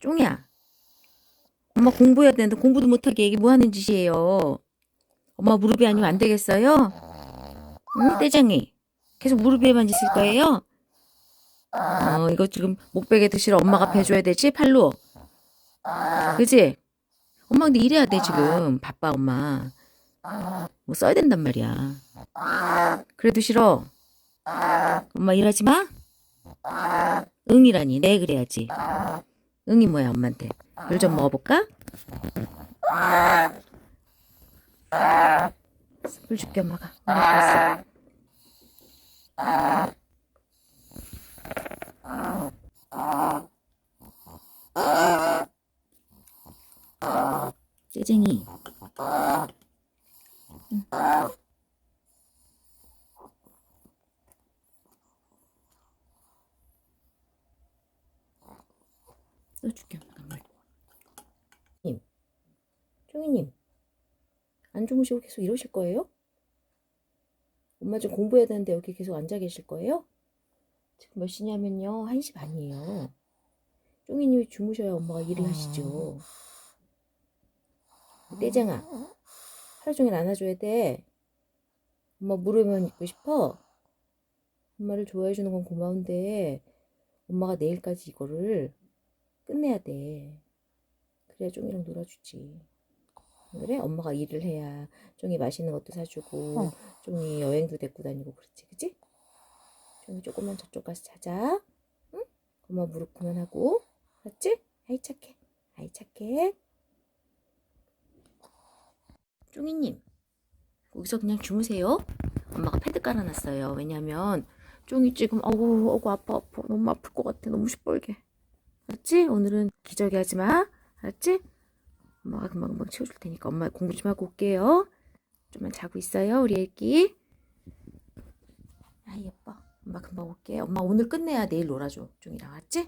쫑이야. 엄마 공부해야 되는데 공부도 못하게 이게 뭐 하는 짓이에요? 엄마 무릎이 아니면 안 되겠어요? 응, 떼장이. 계속 무릎에만 있을 거예요? 어, 이거 지금 목베개 드시러 엄마가 배줘야 되지? 팔로. 그지? 엄마 근데 일해야 돼, 지금. 바빠, 엄마. 뭐 써야 된단 말이야. 그래도 싫어. 엄마 일하지 마? 응이라니, 네, 그래야지. 응이 뭐야, 엄마한테. 물 좀 먹어볼까? 물 줄게, 엄마가. 엄마. 째쟁이. 응. 물. 님, 종이님, 안 주무시고 계속 이러실 거예요? 엄마 좀 공부해야 되는데 여기 계속 앉아 계실 거예요? 지금 몇 시냐면요, 1시 반이에요. 쫑이님이 주무셔야 엄마가 일을 하시죠. 떼쟁아, 하루 종일 안아줘야 돼. 엄마 무릎만 있고 싶어? 엄마를 좋아해 주는 건 고마운데, 엄마가 내일까지 이거를 끝내야 돼. 그래야 쫑이랑 놀아주지. 그래? 엄마가 일을 해야 쫑이 맛있는 것도 사주고, 어. 쫑이 여행도 데리고 다니고 그렇지, 그치? 쫑이 조금만 저쪽 가서 자자. 응? 엄마 무릎 그만하고. 알았지? 아이 착해. 아이 착해. 쫑이님, 거기서 그냥 주무세요. 엄마가 패드 깔아놨어요. 왜냐면 쫑이 지금 어구 어구 아파 아파 너무 아플 것 같아 너무 시뻘게. 알았지? 오늘은 기저귀 하지 마. 알았지? 엄마가 금방 금방 치워줄 테니까 엄마 공부 좀 하고 올게요. 좀만 자고 있어요 우리 애기. 아 예뻐. 엄마 금방 올게. 엄마 오늘 끝내야 내일 놀아줘. 쫑이랑 알았지?